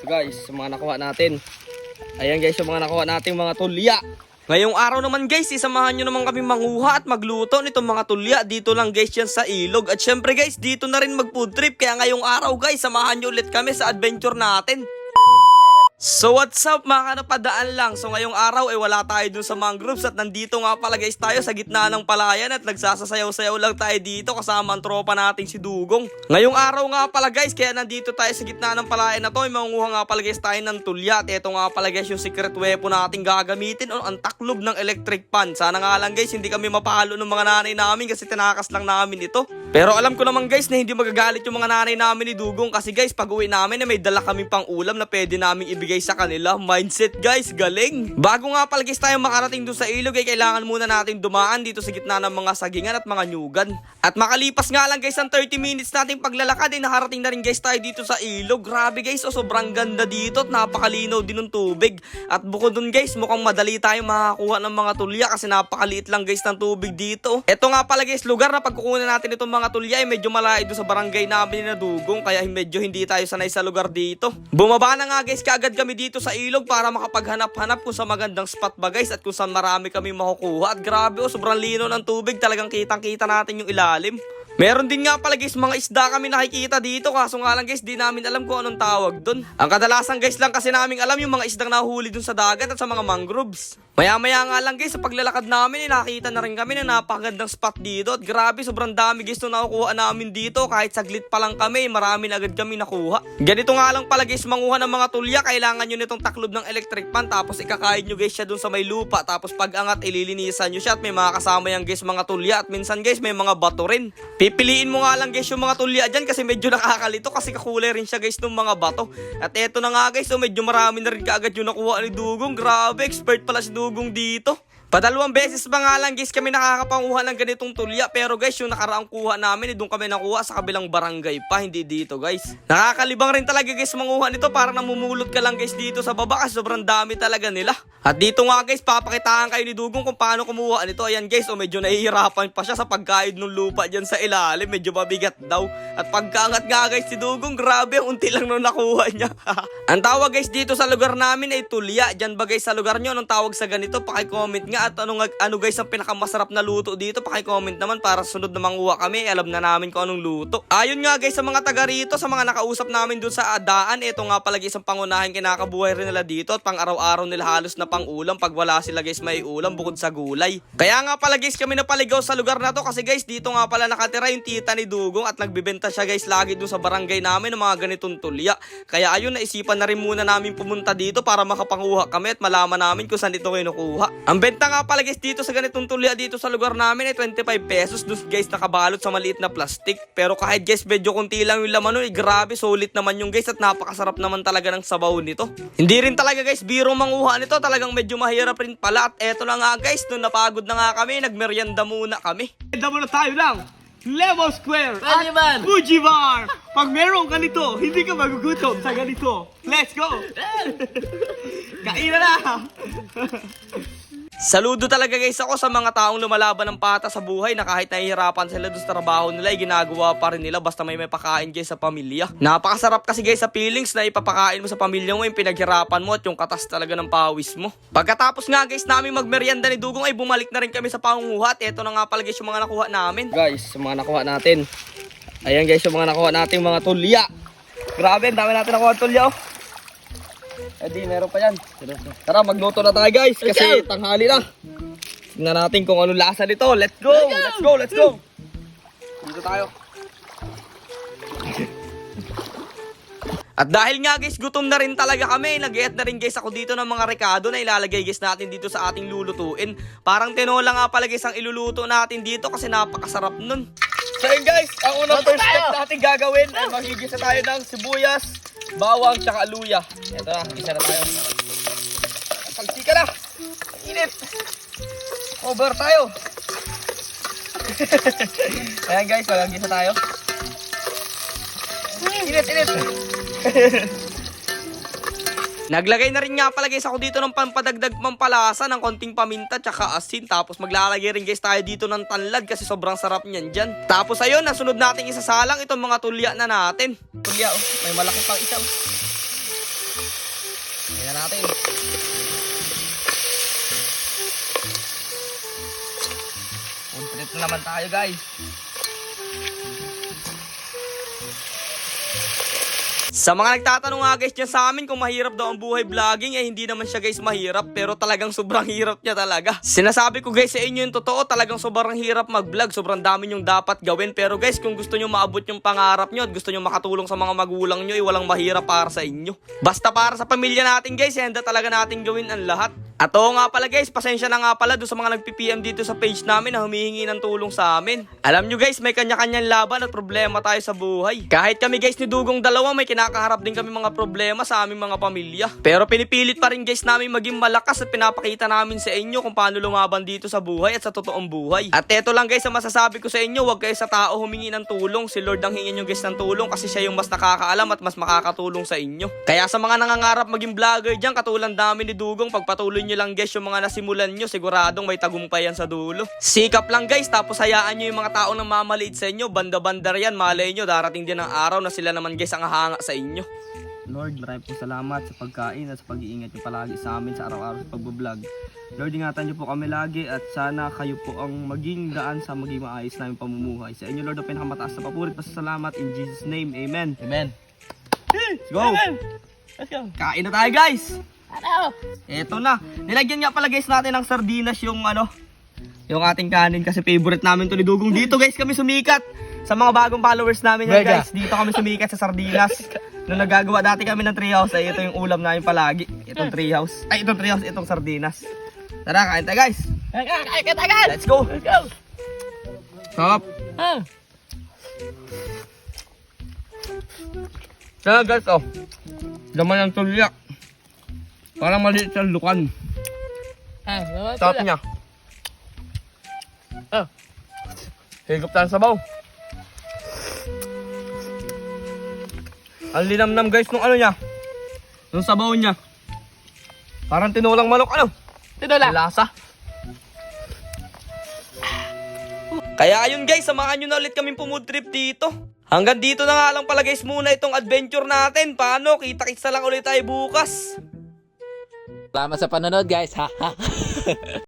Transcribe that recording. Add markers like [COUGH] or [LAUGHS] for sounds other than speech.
Ito guys, yung mga nakuha natin. Ayan guys, yung mga nakuha nating mga tulya. Ngayong araw naman guys, isamahan nyo naman kami manguha at magluto nitong mga tulya. Dito lang guys yan sa ilog. At syempre guys, dito na rin mag food trip. Kaya ngayong araw guys, samahan nyo ulit kami sa adventure natin. So what's up mga kanapadaan lang? So ngayong araw ay wala tayo dun sa mangroves At nandito nga pala guys tayo sa gitna ng palayan At nagsasasayaw-sayaw lang tayo dito Kasama ang tropa nating si Dugong. Ngayong araw nga pala guys Kaya nandito tayo sa gitna ng palayan na to. May mangunguha nga pala guys tayo ng tulya At ito nga pala guys yung secret weapon nating gagamitin. O, Ang taklob ng electric pan. Sana nga lang guys hindi kami mapalo ng mga nanay namin Kasi tinakas lang namin ito. Pero alam ko naman guys na hindi magagalit yung mga nanay namin ni Dugong Kasi guys pag uwi namin na may dala kami pang ulam na pwede namin ibigay sa kanila. Mindset guys, galing. Bago nga pala guys tayo makarating doon sa ilog ay kailangan muna natin dumaan dito sa gitna ng mga sagingan at mga nyugan. At makalipas nga lang guys ang 30 minutes nating paglalakad ay nakarating na rin guys tayo dito sa ilog. Grabe guys, oh, sobrang ganda dito at napakalinaw din ng tubig. At bukod dun guys, mukhang madali tayo makakuha ng mga tulya kasi napakaliit lang guys ng tubig dito. Ito nga pala guys, lugar na pagkukunan natin itong mga tulya ay medyo malayo doon sa barangay namin na Dugong kaya medyo hindi tayo sanay sa lugar dito. Bumaba na nga guys kaagad kami dito sa ilog para makapaghanap-hanap kung sa magandang spot ba guys at kung saan marami kami makukuha. At grabe oh, sobrang lino ng tubig. Talagang kitang-kita natin yung ilalim. Meron din nga pala guys mga isda kami nakikita dito kaso nga lang guys di namin alam kung anong tawag dun. Ang kadalasan guys lang kasi namin alam yung mga isdang nahuli dun sa dagat at sa mga mangroves. Maya maya nga lang guys sa paglalakad namin eh, nakita na rin kami na napakagandang spot dito at grabe sobrang dami guys nung nakukuha namin dito kahit saglit pa lang kami marami na agad kami nakuha. Ganito nga lang pala guys manguha ng mga tulya kailangan nyo nitong taklob ng electric pan tapos ikakain nyo guys siya dun sa may lupa tapos pag angat ililinisan nyo siya at may mga kasama yan guys mga tulya at minsan guys may mga bato rin. Pipiliin mo nga lang guys yung mga tulya dyan kasi medyo [LAUGHS] nakakalito kasi kakulay rin siya guys ng mga bato. At eto na nga guys, so medyo marami na rin kaagad yung nakuha ni Dugong. Grabe, expert pala si Dugong dito. Padalawang beses ba nga lang guys kami nakakapanguha ng ganitong tulya pero guys yung nakaraang kuha namin eh, doon kami nakuha sa kabilang barangay pa hindi dito guys. Nakakalibang rin talaga guys manguha nito para namumulot ka lang guys dito sa baba kasi sobrang dami talaga nila. At dito nga guys papakitaan kayo ni Dugong kung paano kumuha nito. Ayan guys o medyo nahihirapan pa siya sa pagkaid ng lupa dyan sa ilalim medyo mabigat daw. At pagkaangat nga guys si Dugong grabe unti lang nung nakuha niya. [LAUGHS] Ang tawag guys dito sa lugar namin ay tulya. Dyan ba guys sa lugar nyo anong tawag sa ganito? Paki-comment nga at ano, nga- ano guys ang pinakamasarap na luto dito. Paki-comment naman para sunod na manguha kami. Alam na namin kung anong luto. Ayun nga guys sa mga taga rito, sa mga nakausap namin dun sa daan. Ito nga pala guys ang pangunahin kinakabuhay rin nila dito. At pang araw-araw nila halos na pang ulam. Pag wala sila guys may ulam bukod sa gulay. Kaya nga pala guys kami napaligaw sa lugar na to. Kasi guys dito nga pala nakatira yung tita ni Dugong. At nagbibenta siya guys lagi dun sa barangay namin ng mga ganitong tulya. Kaya ayun naisipan na rin muna namin pumunta dito para makapanguha kami at malaman namin kung saan ito kinukuha. Ang benta nga pala guys dito sa ganitong tulya dito sa lugar namin ay 25 pesos. Dus guys nakabalot sa maliit na plastic. Pero kahit guys medyo kunti lang yung laman nun, eh, grabe solid naman yung guys at napakasarap naman talaga ng sabaw nito. Hindi rin talaga guys biro manguha nito, talagang medyo mahirap rin pala. At eto na nga guys, nung napagod na nga kami, nagmeryenda muna kami. Merienda muna tayo lang! Level Square Pwede man. Fuji Bar! Pag meron ka nito, hindi ka magugutom sa ganito. Let's go! [LAUGHS] Kain na na! [LAUGHS] Saludo talaga guys ako sa mga taong lumalaban ng pata sa buhay na kahit nahihirapan sila doon sa trabaho nila, ay ginagawa pa rin nila basta may may pakain guys sa pamilya. Napakasarap kasi guys sa feelings na ipapakain mo sa pamilya mo yung pinaghirapan mo at yung katas talaga ng pawis mo. Pagkatapos nga guys namin magmerienda ni Dugong ay bumalik na rin kami sa pangunguha at eto na nga pala guys yung mga nakuha namin. Guys, yung mga nakuha natin. Ayan guys yung mga nakuha nating mga tulya. Grabe, dami natin nakuha tulya oh. Eh di, meron pa yan. Tara, magluto na tayo guys kasi tanghali na. Tingnan natin kung anong lasa nito. Let's go! Let's go! Let's go! Dito tayo. [LAUGHS] At dahil nga guys, gutom na rin talaga kami. nag na rin guys ako dito ng mga rekado na ilalagay guys natin dito sa ating lulutuin. Parang tinola nga pala guys ang iluluto natin dito kasi napakasarap nun. So yun guys, ang unang first step natin gagawin ay magigisa tayo ng sibuyas, bawang, tsaka luya. Ito na, gisa na tayo. Pagsika na! Init! Over tayo! [LAUGHS] Ayan guys, walang gisa tayo. Init, init! [LAUGHS] Naglagay na rin nga pala guys ako dito ng pampadagdag pampalasa ng konting paminta tsaka asin. Tapos maglalagay rin guys tayo dito ng tanlad kasi sobrang sarap niyan dyan. Tapos ayun, nasunod natin isasalang itong mga tulya na natin. Tulya oh, may malaki pang isa oh. Tingnan natin. Food trip na naman tayo guys. Sa mga nagtatanong nga guys dyan sa amin kung mahirap daw ang buhay vlogging, eh hindi naman siya guys mahirap pero talagang sobrang hirap niya talaga. Sinasabi ko guys sa inyo yung totoo, talagang sobrang hirap mag-vlog, sobrang dami yung dapat gawin. Pero guys kung gusto nyo maabot yung pangarap nyo at gusto nyo makatulong sa mga magulang nyo, eh walang mahirap para sa inyo. Basta para sa pamilya natin guys, eh, handa talaga natin gawin ang lahat. At oo nga pala guys, pasensya na nga pala doon sa mga nagpi-PM dito sa page namin na humihingi ng tulong sa amin. Alam nyo guys, may kanya-kanyang laban at problema tayo sa buhay. Kahit kami guys ni Dugong dalawa, may kinakaharap din kami mga problema sa aming mga pamilya. Pero pinipilit pa rin guys namin maging malakas at pinapakita namin sa inyo kung paano lumaban dito sa buhay at sa totoong buhay. At eto lang guys ang masasabi ko sa inyo, huwag kayo sa tao humingi ng tulong. Si Lord ang hingin nyo guys ng tulong kasi siya yung mas nakakaalam at mas makakatulong sa inyo. Kaya sa mga nangangarap maging vlogger dyan, katulad namin ni Dugong, pagpatuloy nyo lang guys yung mga nasimulan nyo, siguradong may tagumpay yan sa dulo. Sikap lang guys, tapos hayaan nyo yung mga tao nang mamaliit sa inyo, banda-bandar yan, malay nyo, darating din ang araw na sila naman guys ang hanga sa inyo. Lord, maraming po salamat sa pagkain at sa pag-iingat niyo palagi sa amin sa araw-araw sa pagbablog. Lord, ingatan niyo po kami lagi at sana kayo po ang maging daan sa maging maayos namin pamumuhay. Sa inyo, Lord, ang pinakamataas na papurit pa sa salamat. In Jesus' name, Amen. Amen. Let's go! Let's go. Kain na tayo, guys! Ano? Eto na. Nilagyan nga pala guys natin ng sardinas yung ano, yung ating kanin kasi favorite namin to ni Dugong. Dito guys kami sumikat. Sa mga bagong followers namin yan Mega. guys, dito kami sumikat sa sardinas. Nung nagagawa dati kami ng treehouse, ay ito yung ulam namin palagi. Itong treehouse. Ay, itong treehouse, itong sardinas. Tara, kain tayo guys. Kaya katagal. Let's go. Let's go. Sarap. Ah. Tara guys, oh. Laman ng tulya. Parang maliit siyang lukan. Ah, Sarap pala. niya. Oh. Higop tayo sa sabaw. Ang linamnam guys nung ano niya. Nung sabaw niya. Parang tinulang manok ano. Tinula. Lasa. Kaya ayun guys, samahan nyo na ulit kaming pumud trip dito. Hanggang dito na nga lang pala guys muna itong adventure natin. Paano? Kita-kits na lang ulit tayo bukas. Salamat sa panonood guys. Ha ha. [LAUGHS]